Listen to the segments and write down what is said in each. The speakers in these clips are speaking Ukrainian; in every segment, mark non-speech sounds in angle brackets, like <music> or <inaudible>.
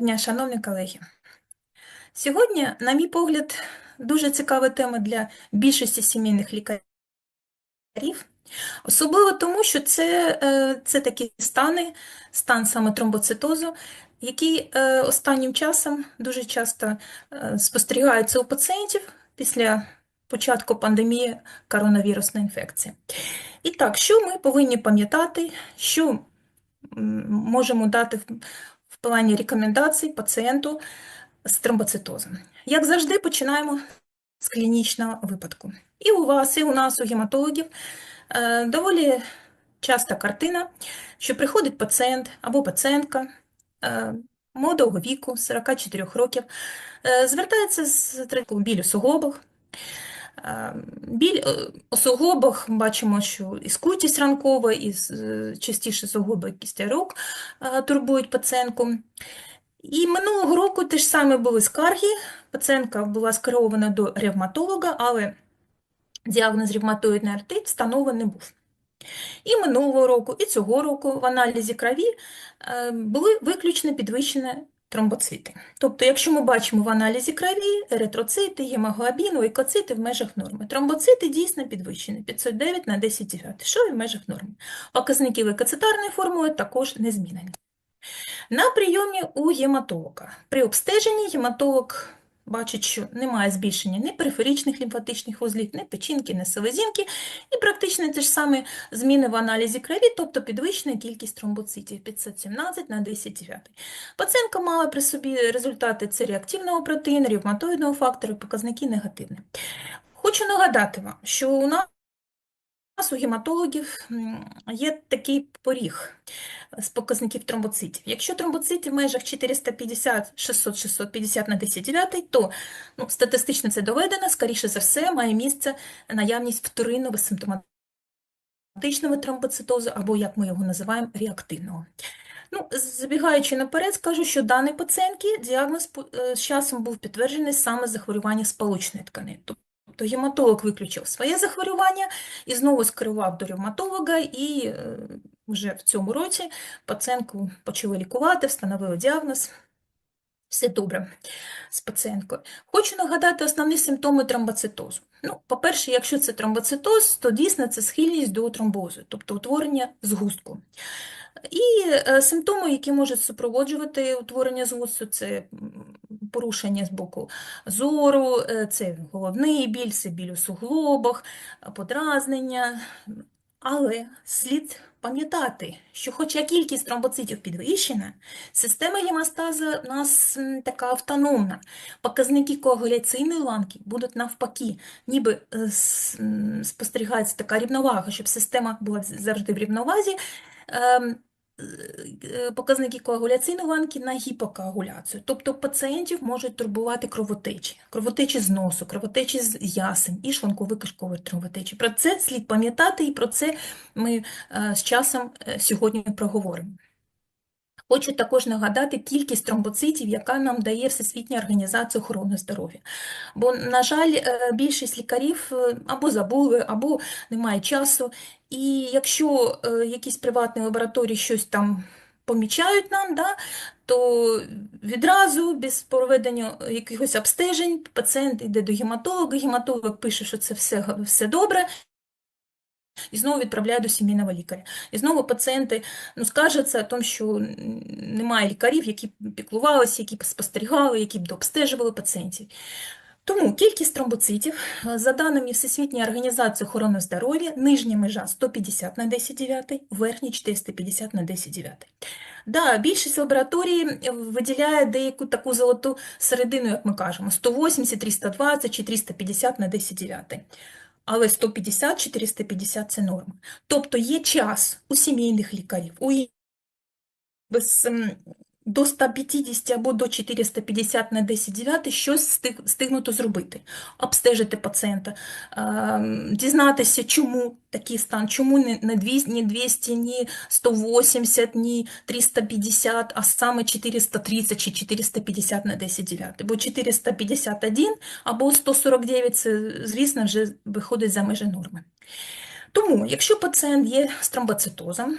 дня, шановні колеги. Сьогодні, на мій погляд, дуже цікава тема для більшості сімейних лікарів, особливо тому, що це, е, це такі стани, стан саме тромбоцитозу, який е, останнім часом дуже часто е, спостерігається у пацієнтів після початку пандемії коронавірусної інфекції. І так, що ми повинні пам'ятати, що можемо дати плані рекомендацій пацієнту з тромбоцитозом. Як завжди, починаємо з клінічного випадку. І у вас, і у нас, у гематологів, е, доволі часта картина, що приходить пацієнт або пацієнтка е, молодого віку, 44 років, е, звертається з у суглобах. Е, Біль е, у суглобах бачимо, що і скутість ранкова, і е, частіше суглоби кістя рук е, турбують пацієнтку. І минулого року теж саме були скарги. Пацієнтка була скерована до ревматолога, але діагноз ревматоїдний артит встановлений був. І минулого року, і цього року в аналізі крові е, були виключно підвищені тромбоцити. Тобто, якщо ми бачимо в аналізі крові еритроцити, гемоглобін, лейкоцити в межах норми. Тромбоцити дійсно підвищені 509 на 10,9, що і в межах норми. Показники лейкоцитарної формули також не змінені. На прийомі у гематолога. При обстеженні гематолог бачить, що немає збільшення ні периферичних лімфатичних вузлів, ні печінки, ні селезінки, і практично ті ж самі зміни в аналізі крові, тобто підвищена кількість тромбоцитів 517 на 209. Пацієнтка мала при собі результати це реактивного протеїну, ревматоїдного фактору, показники негативні. Хочу нагадати вам, що у нас у гематологів є такий поріг з показників тромбоцитів. Якщо тромбоцитів в межах 450, 600, 650 на 10,9, то ну, статистично це доведено, скоріше за все, має місце наявність вторинного симптоматичного тромбоцитозу, або, як ми його називаємо, реактивного. Ну, забігаючи наперед, скажу, що даний пацієнтки діагноз е, з часом був підтверджений саме захворювання сполучної тканини. Тобто гематолог виключив своє захворювання і знову скерував до ревматолога, і вже в цьому році пацієнтку почали лікувати, встановили діагноз. Все добре з пацієнткою. Хочу нагадати основні симптоми тромбоцитозу. Ну, по-перше, якщо це тромбоцитоз, то дійсно це схильність до тромбозу, тобто утворення згустку. І е, симптоми, які можуть супроводжувати утворення згусту, це порушення з боку зору, е, це головний біль, це біль у суглобах, подразнення. Але слід пам'ятати, що хоча кількість тромбоцитів підвищена, система гемостазу у нас така автономна. Показники коагуляційної ланки будуть навпаки, ніби е, спостерігається така рівновага, щоб система була завжди в рівновазі. Ем, е, Показники коагуляційної ланки на гіпокоагуляцію. Тобто пацієнтів можуть турбувати кровотечі, кровотечі з носу, кровотечі з ясен і шлунково-кишкові кровотечі. Про це слід пам'ятати, і про це ми е, з часом е, сьогодні проговоримо. Хочу також нагадати кількість тромбоцитів, яка нам дає Всесвітня організація охорони здоров'я. Бо, на жаль, е, більшість лікарів е, або забули, або немає часу. І якщо е, якісь приватні лабораторії щось там помічають нам, да, то відразу, без проведення якихось обстежень, пацієнт йде до гематолога, гематолог пише, що це все, все добре, і знову відправляє до сімейного лікаря. І знову пацієнти ну, скаржаться, тому що немає лікарів, які б піклувалися, які б спостерігали, які б дообстежували пацієнтів. Тому кількість тромбоцитів, е, за даними Всесвітньої організації охорони здоров'я, нижня межа 150 на 10,9, верхня 450 на 10,9. Да, більшість лабораторій виділяє деяку таку золоту середину, як ми кажемо, 180, 320 чи 350 на 10,9. Але 150, 450 – це норма. Тобто є час у сімейних лікарів, у без, ем, до 150 або до 450 на 10,9 щось стиг- встигнуто зробити. Обстежити пацієнта, ем, дізнатися, чому такий стан, чому не, не 200, ні 200, ні 180, ні 350, а саме 430 чи 450 на 10,9. Бо 451 або 149 – це, звісно, вже виходить за межі норми. Тому, якщо пацієнт є з тромбоцитозом,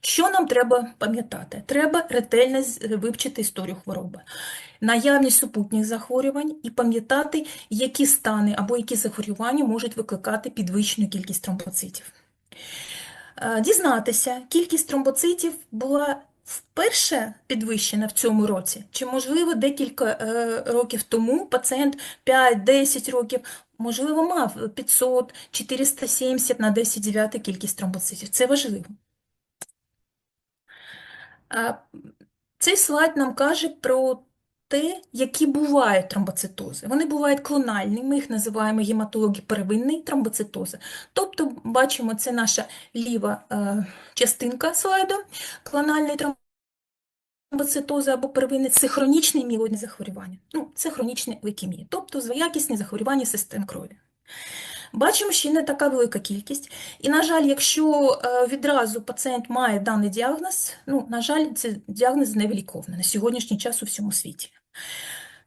Що нам треба пам'ятати? Треба ретельно вивчити історію хвороби, наявність супутніх захворювань і пам'ятати, які стани або які захворювання можуть викликати підвищену кількість тромбоцитів. Е, Дізнатися, кількість тромбоцитів була вперше підвищена в цьому році, чи, можливо, декілька е, років тому пацієнт 5-10 років, можливо, мав 500, 470 на 10 9 кількість тромбоцитів. Це важливо. Цей слайд нам каже про те, які бувають тромбоцитози. Вони бувають клональні, ми їх називаємо гематологи первинної тромбоцитози. Тобто, бачимо, це наша ліва е, частинка слайду, клональний тромбоцитози або первинний це хронічне мілоїдне захворювання. Ну, це хронічні лейкемії, тобто злоякісні захворювання систем крові. Бачимо, що не така велика кількість. І, на жаль, якщо е, відразу пацієнт має даний діагноз, ну, на жаль, це діагноз невиліковний на сьогоднішній час у всьому світі.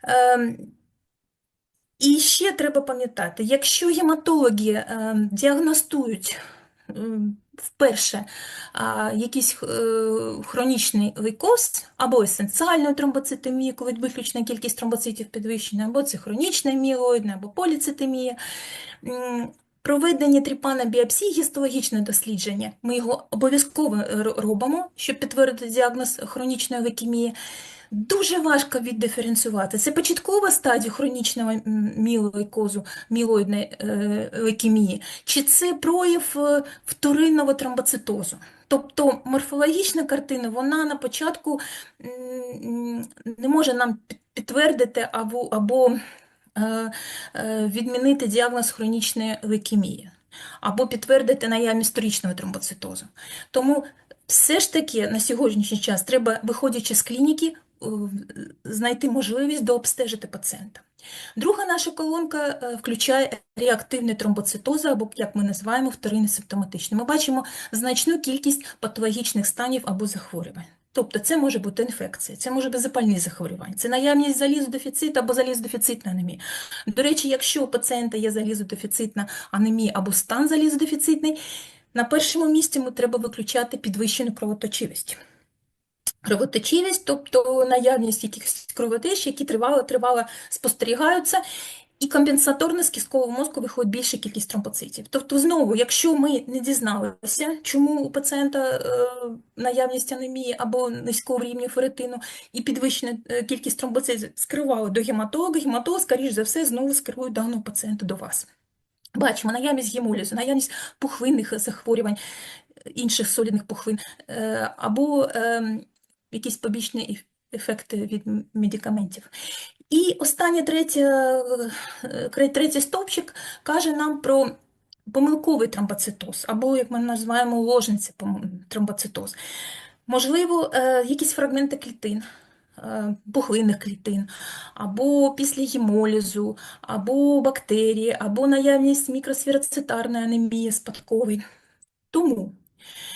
Ем, І ще треба пам'ятати, якщо гематологи ем, діагностують ем, вперше якийсь е, хронічний лейкоз або есенціальну тромбоцитемію, коли виключна кількість тромбоцитів підвищена, або це хронічна мілоїдна, або поліцитемія, Проведення тріпана біопсії, гістологічне дослідження, ми його обов'язково робимо, щоб підтвердити діагноз хронічної лейкемії. Дуже важко віддиференціювати. Це початкова стадія хронічного м, мілойкозу, мілоїдної е, лейкемії, чи це прояв е, вторинного тромбоцитозу. Тобто морфологічна картина, вона на початку не може нам підтвердити або, або е, відмінити діагноз хронічної лейкемії, або підтвердити наявність вторичного тромбоцитозу. Тому все ж таки на сьогоднішній час треба, виходячи з клініки, знайти можливість дообстежити пацієнта. Друга наша колонка е, включає реактивний тромбоцитоз, або, як ми називаємо, вторинний симптоматичний. Ми бачимо значну кількість патологічних станів або захворювань. Тобто це може бути інфекція, це може бути запальні захворювання, це наявність залізодефіциту або залізодефіцитної анемії. До речі, якщо у пацієнта є залізодефіцитна анемія або стан залізодефіцитний, на першому місці ми треба виключати підвищену кровоточивість. Кровоточивість, тобто наявність якихось кровотеч, які тривало, тривало спостерігаються, і компенсаторно з кісткового мозку виходить більша кількість тромбоцитів. Тобто, знову, якщо ми не дізналися, чому у пацієнта е, наявність анемії або низького рівня ферритину і підвищена е, кількість тромбоцитів скерували до гематолога, гематолог, скоріш за все, знову скерує даного пацієнта до вас. Бачимо наявність гемолізу, наявність пухлинних захворювань, інших солідних пухлин, е, або е, якісь побічні еф- ефекти від медикаментів. І останнє третє, е, третій стовпчик каже нам про помилковий тромбоцитоз, або, як ми називаємо, ложниця тромбоцитоз. Можливо, е, якісь фрагменти клітин, е, пухлинних клітин, або після гемолізу, або бактерії, або наявність мікросфероцитарної анемії спадкової. Тому,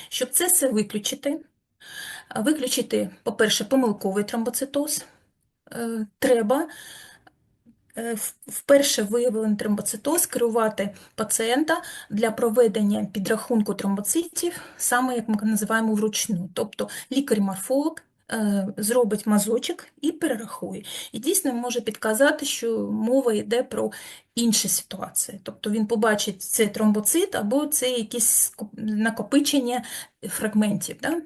щоб це все виключити, Виключити, по-перше, помилковий тромбоцитоз. Е, Треба е, вперше виявлений тромбоцитоз керувати пацієнта для проведення підрахунку тромбоцитів, саме як ми називаємо вручну. Тобто лікар-морфолог е, зробить мазочок і перерахує. І дійсно може підказати, що мова йде про інші ситуації. Тобто він побачить це тромбоцит або це якісь накопичення фрагментів. Да?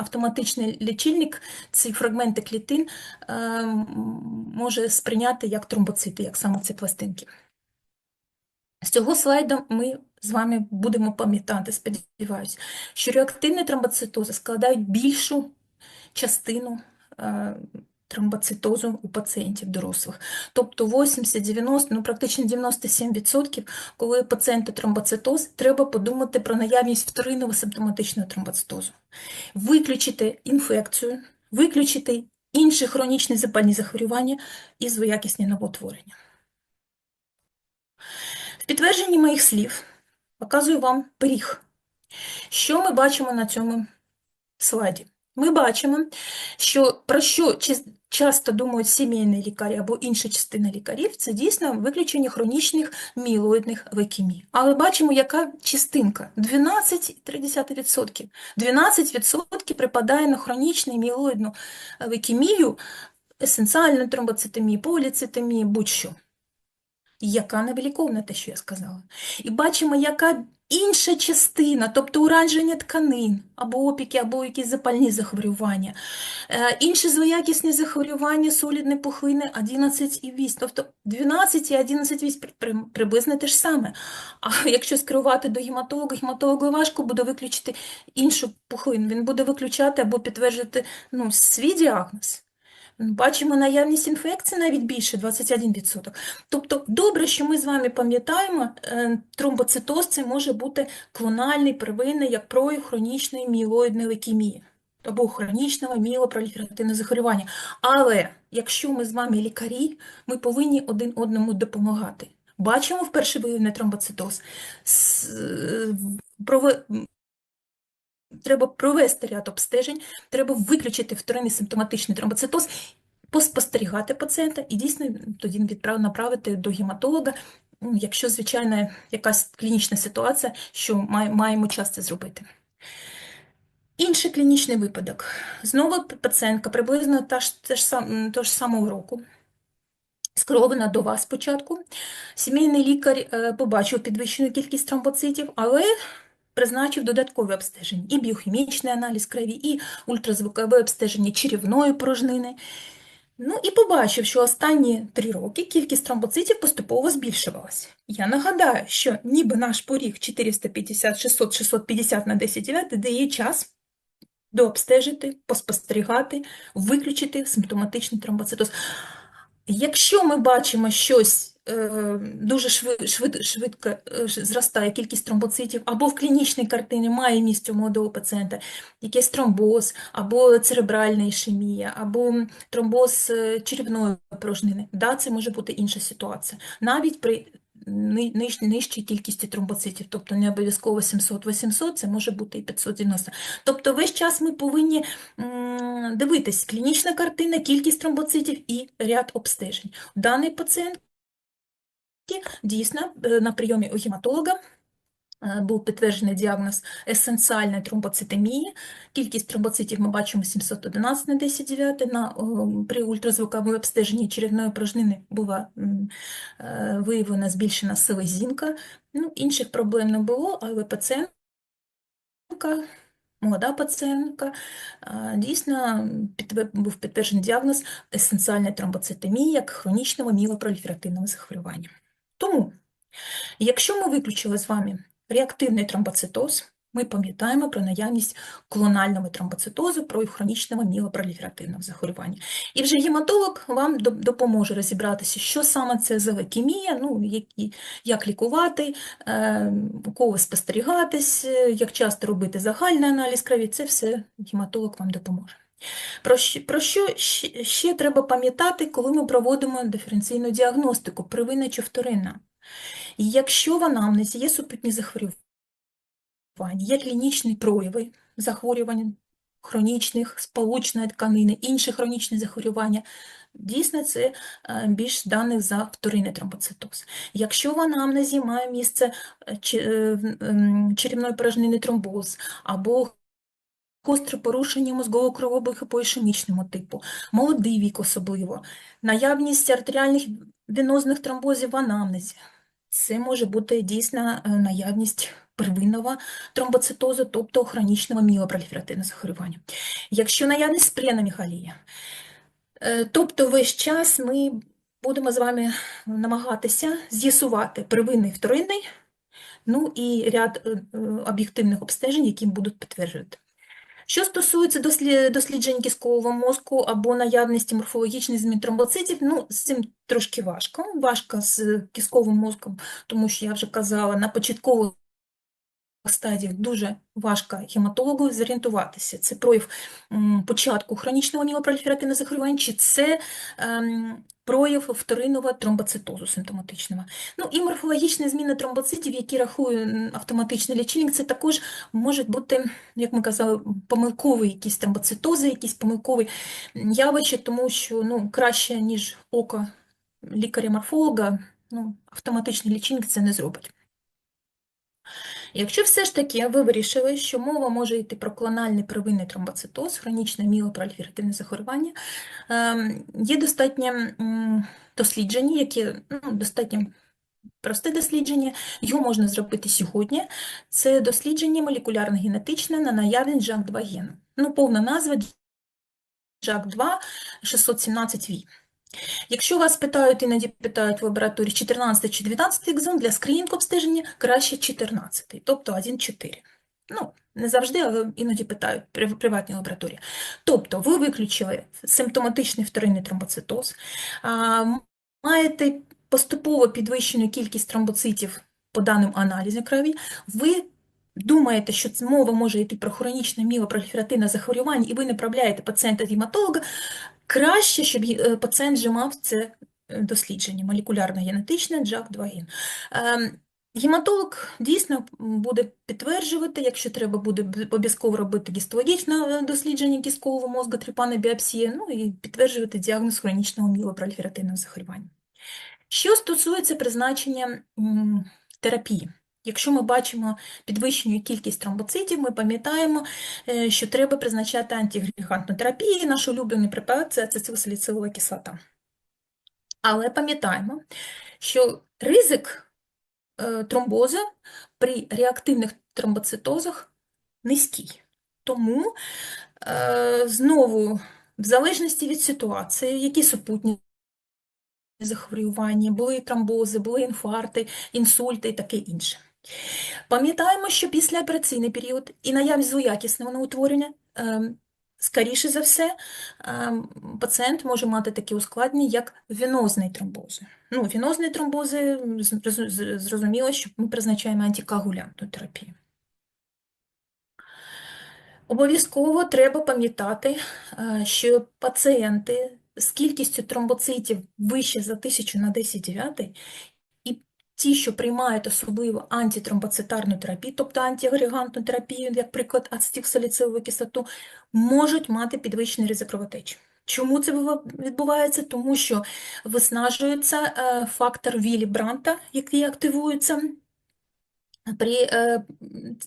Автоматичний лічильник ці фрагменти клітин е, може сприйняти як тромбоцити, як саме ці пластинки. З цього слайду ми з вами будемо пам'ятати, сподіваюся, що реактивні тромбоцитози складають більшу частину е, тромбоцитозу у пацієнтів дорослих. Тобто 80-90, ну практично 97%, коли пацієнта тромбоцитоз, треба подумати про наявність вторинного симптоматичного тромбоцитозу виключити інфекцію, виключити інші хронічні запальні захворювання і злоякісні новоутворення. В підтвердженні моїх слів показую вам пиріг. Що ми бачимо на цьому слайді? Ми бачимо, що про що чи часто думають сімейні лікарі або інша частина лікарів, це дійсно виключення хронічних мілоїдних лейкемій. Але бачимо, яка частинка 12,3%. 12% припадає на хронічну мілоїдну лейкемію, есенціальну тромбоцитемію, поліцитемію, будь-що. Яка невиліковна, те, що я сказала. І бачимо, яка інша частина, тобто ураження тканин, або опіки, або якісь запальні захворювання, е, інші злоякісні захворювання, солідні пухлини 11,8, тобто 12 і 11,8 при- при- приблизно те ж саме. А <laughs> якщо скерувати до гематолога, гематологу важко буде виключити іншу пухлину, він буде виключати або підтверджувати ну, свій діагноз. Бачимо наявність інфекції навіть більше 21%. Тобто добре, що ми з вами пам'ятаємо, е, тромбоцитоз це може бути клональний, первинний, як прояв хронічної мілоїдної лейкемії або хронічного мілопроліферативного захворювання. Але якщо ми з вами лікарі, ми повинні один одному допомагати. Бачимо вперше виявлений тромбоцитоз. Треба провести ряд обстежень, треба виключити вторинний симптоматичний тромбоцитоз, поспостерігати пацієнта і дійсно тоді відправ направити до гематолога, ну, якщо, звичайно, якась клінічна ситуація, що має- маємо час це зробити. Інший клінічний випадок. Знову пацієнтка приблизно та ж, те ж того ж самого року. Скерована до вас спочатку. Сімейний лікар е, побачив підвищену кількість тромбоцитів, але призначив додаткові обстеження. І біохімічний аналіз крові, і ультразвукове обстеження черевної порожнини. Ну і побачив, що останні три роки кількість тромбоцитів поступово збільшувалася. Я нагадаю, що ніби наш поріг 450, 600, 650 на 10 9 дає час дообстежити, поспостерігати, виключити симптоматичний тромбоцитоз. Якщо ми бачимо щось дуже швид, швид, швидко е, зростає кількість тромбоцитів, або в клінічній картині має місце у молодого пацієнта якийсь тромбоз, або церебральна ішемія, або тромбоз е, черевної порожнини, да, це може бути інша ситуація. Навіть при ни- ниж- нижчій кількості тромбоцитів, тобто не обов'язково 700-800, це може бути і 590. Тобто весь час ми повинні дивитись клінічна картина, кількість тромбоцитів і ряд обстежень. Даний пацієнт дійсно е, на прийомі у гематолога е, був підтверджений діагноз есенціальної тромбоцитемії. Кількість тромбоцитів ми бачимо 711 на 10 9. На, при ультразвуковому обстеженні черевної порожнини була е, виявлена збільшена селезінка. Ну, інших проблем не було, але пацієнтка молода пацієнтка, дійсно був підтверджений діагноз есенціальної тромбоцитемії як хронічного мілопроліферативного захворювання. Тому, якщо ми виключили з вами реактивний тромбоцитоз, ми пам'ятаємо про наявність клонального тромбоцитозу, про хронічного мілопроліферативного захворювання. І вже гематолог вам допоможе розібратися, що саме це за лейкемія, ну, які, як лікувати, е, у кого спостерігатись, е, як часто робити загальний аналіз крові, це все гематолог вам допоможе. Про що, про що ще, треба пам'ятати, коли ми проводимо диференційну діагностику, первинна чи вторинна? І Якщо в анамнезі є супутні захворювання, є клінічні прояви захворювань хронічних, сполучної тканини, інші хронічні захворювання, дійсно це е, більш даних за вторинний тромбоцитоз. Якщо в анамнезі має місце е, е, черевної порожнини тромбоз або гостре порушення мозгового кровообігу по ішемічному типу, молодий вік особливо, наявність артеріальних венозних тромбозів в анамнезі. Це може бути дійсно е, наявність первинного тромбоцитозу, тобто хронічного мілопроліферативного захворювання. Якщо наявність спреономігалія, е, тобто весь час ми будемо з вами намагатися з'ясувати первинний, вторинний, ну і ряд е, об'єктивних обстежень, які будуть підтверджувати. Що стосується дослі- досліджень кісткового мозку або наявності морфологічних змін тромбоцитів, ну, з цим трошки важко. Важко з кістковим мозком, тому що я вже казала, на початкових стадіях дуже важко гематологу зорієнтуватися. Це прояв початку хронічного мілопроліферативного захворювання, чи це ем, прояв вторинного тромбоцитозу симптоматичного. Ну і морфологічні зміни тромбоцитів, які рахує автоматичний лічильник, це також можуть бути, як ми казали, помилкові якісь тромбоцитози, якісь помилкові явища, тому що ну, краще, ніж око лікаря-морфолога, ну, автоматичний лічильник це не зробить. Якщо все ж таки ви вирішили, що мова може йти про клональний первинний тромбоцитоз, хронічне мілопроліферативне захворювання, ем, є достатньо дослідження, які ну, достатньо просте дослідження, його можна зробити сьогодні. Це дослідження молекулярно-генетичне на наявність JAK2 гену. Ну, повна назва JAK2 617V. Якщо вас питають, іноді питають в лабораторії 14 чи 12 екзон, для скринінг обстеження краще 14, тобто 1,4. Ну, не завжди, але іноді питають при приватній лабораторії. Тобто ви виключили симптоматичний вторинний тромбоцитоз, маєте поступово підвищену кількість тромбоцитів по даним аналізу крові, ви думаєте, що мова може йти про хронічне мілопроліферативне захворювання, і ви направляєте пацієнта до гематолога, краще, щоб е, пацієнт вже мав це е, дослідження молекулярно-генетичне JAK2 ген. Ем, Гематолог дійсно буде підтверджувати, якщо треба буде обов'язково робити гістологічне е, дослідження кісткового мозку, тріпана біопсія, ну і підтверджувати діагноз хронічного мілопроліферативного захворювання. Що стосується призначення терапії, якщо ми бачимо підвищену кількість тромбоцитів, ми пам'ятаємо, е, що треба призначати антиагрегантну терапію. Наш улюблений препарат це ацетилсаліцилова кислота. Але пам'ятаємо, що ризик е, тромбозу при реактивних тромбоцитозах низький. Тому е, знову, в залежності від ситуації, які супутні захворювання, були тромбози, були інфаркти, інсульти і таке інше. Пам'ятаємо, що післяопераційний період і наявність злоякісного неутворення, ем, скоріше за все, ем, пацієнт може мати такі ускладнення, як венозний тромбози. Ну, венозні тромбози, зрозуміло, що ми призначаємо антикоагулянтну терапію. Обов'язково треба пам'ятати, е, що пацієнти з кількістю тромбоцитів вище за 1000 на 10 дев'ятий, і ті, що приймають особливо антитромбоцитарну терапію, тобто антиагрегантну терапію, як приклад ацетилсаліцилову кислоту, можуть мати підвищений ризик кровотечі. Чому це відбувається? Тому що виснажується е, фактор Віллі Бранта, який активується при е,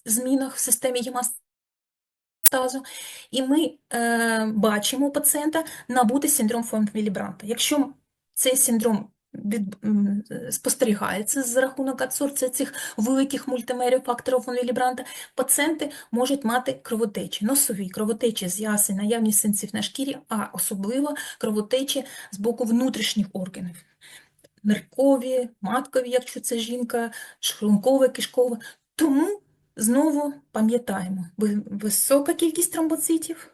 змінах в системі гемостазу і ми е, бачимо у пацієнта набути синдром фон Вілібранта. Якщо цей синдром від, спостерігається за рахунок адсорбції цих великих мультимерів факторів фон Вілібранта, пацієнти можуть мати кровотечі, носові кровотечі з ясен, наявність синців на шкірі, а особливо кровотечі з боку внутрішніх органів. Ниркові, маткові, якщо це жінка, шлункове, кишкове. Тому знову пам'ятаємо, висока кількість тромбоцитів,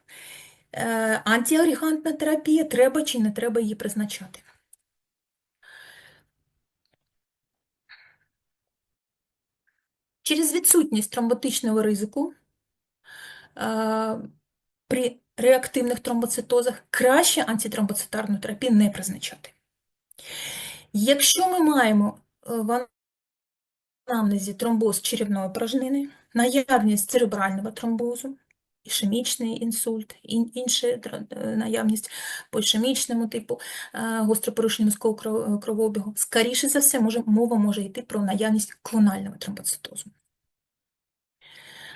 е, антиагрегантна терапія, треба чи не треба її призначати. Через відсутність тромботичного ризику е, при реактивних тромбоцитозах краще антитромбоцитарну терапію не призначати. Якщо ми маємо е, в анамнезі тромбоз черевної порожнини, наявність церебрального тромбозу, ішемічний інсульт, ін- інша е, наявність по ішемічному типу гостропорушення мозкового кровообігу, скоріше за все, може, мова може йти про наявність клонального тромбоцитозу.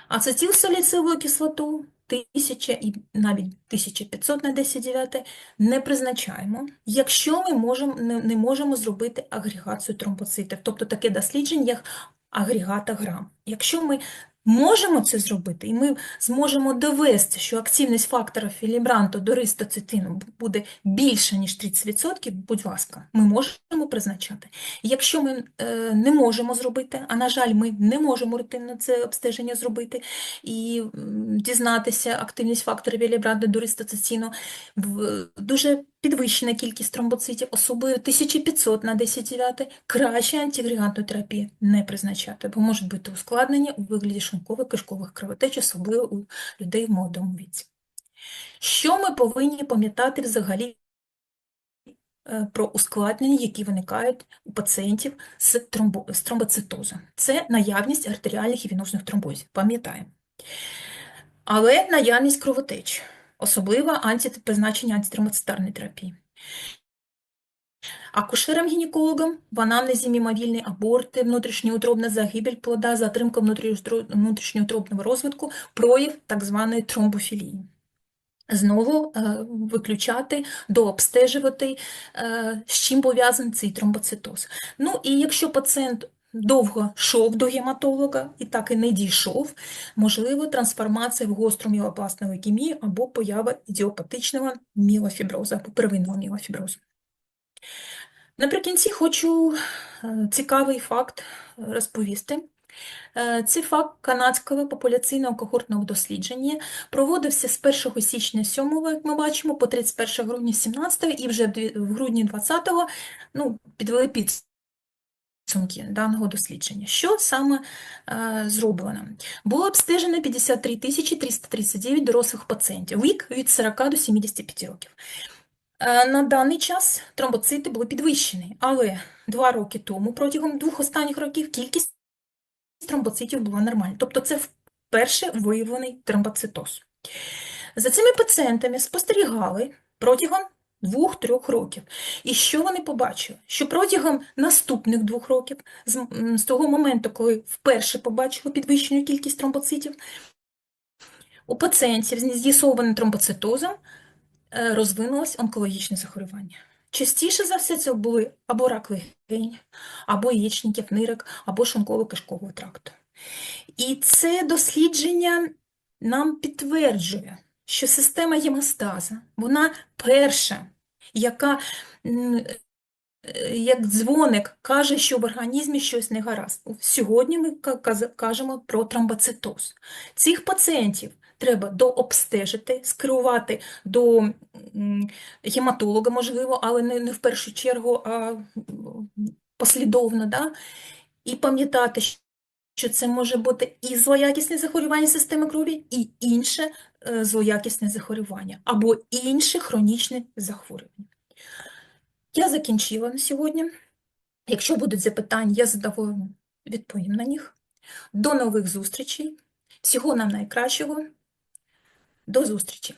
Ацетилсаліцилову кислоту 1000 і навіть 1500 на 10 не призначаємо, якщо ми можемо, не, не можемо зробити агрегацію тромбоцитів, тобто таке дослідження, як агрегатограм. Якщо ми можемо це зробити, і ми зможемо довести, що активність фактора філібранту до ристоцитину буде більша, ніж 30%, будь ласка, ми можемо призначати. Якщо ми е, не можемо зробити, а на жаль, ми не можемо рутинно це обстеження зробити і дізнатися активність факторів вілібранду до ристоцитину, дуже підвищена кількість тромбоцитів, особливо 1500 на 10 9, краще антиагрегантну терапію не призначати, бо можуть бути ускладнення у вигляді шлункових кишкових кровотеч, особливо у людей в молодому віці. Що ми повинні пам'ятати взагалі е, про ускладнення, які виникають у пацієнтів з, тромбо... з тромбоцитозом? Це наявність артеріальних і вінозних тромбозів, пам'ятаємо. Але наявність кровотеч, особливо анті... призначення антитромбоцитарної терапії. Акушерам-гінекологам в анамнезі мімовільні аборти, внутрішньоутробна загибель плода, затримка внутрішньоутробного розвитку, прояв так званої тромбофілії. Знову е, виключати, дообстежувати, е, з чим пов'язаний цей тромбоцитоз. Ну і якщо пацієнт довго йшов до гематолога і так і не дійшов, можливо трансформація в гостру мілопластну лейкемію або поява ідіопатичного мілофіброзу або первинного мілофіброзу. Наприкінці хочу е, цікавий факт е, розповісти. Е, Це факт канадського популяційного когортного дослідження. Проводився з 1 січня 7, як ми бачимо, по 31 грудня 17 і вже в грудні 20 ну, підвели підсумки даного дослідження. Що саме е, зроблено? Було обстежено 53 339 дорослих пацієнтів, вік від 40 до 75 років. Е, На даний час тромбоцити були підвищені, але два роки тому, протягом двох останніх років, кількість тромбоцитів була нормальна. Тобто це вперше виявлений тромбоцитоз. За цими пацієнтами спостерігали протягом двох-трьох років. І що вони побачили? Що протягом наступних двох років, з, того моменту, коли вперше побачили підвищену кількість тромбоцитів, у пацієнтів з з'ясованим тромбоцитозом е, розвинулось онкологічне захворювання. Частіше за все це були або рак легень, або яєчників, нирок, або шлунково-кишкового тракту. І це дослідження нам підтверджує, що система гемостаза, вона перша, яка е, як дзвоник каже, що в організмі щось не гаразд. Сьогодні ми кажемо про тромбоцитоз. Цих пацієнтів треба дообстежити, скерувати до гематолога, можливо, але не, в першу чергу, а послідовно, да? і пам'ятати, що це може бути і злоякісне захворювання системи крові, і інше злоякісне захворювання, або інше хронічне захворювання. Я закінчила на сьогодні. Якщо будуть запитання, я задаю відповім на них. До нових зустрічей. Всього нам найкращого. До зустрічі!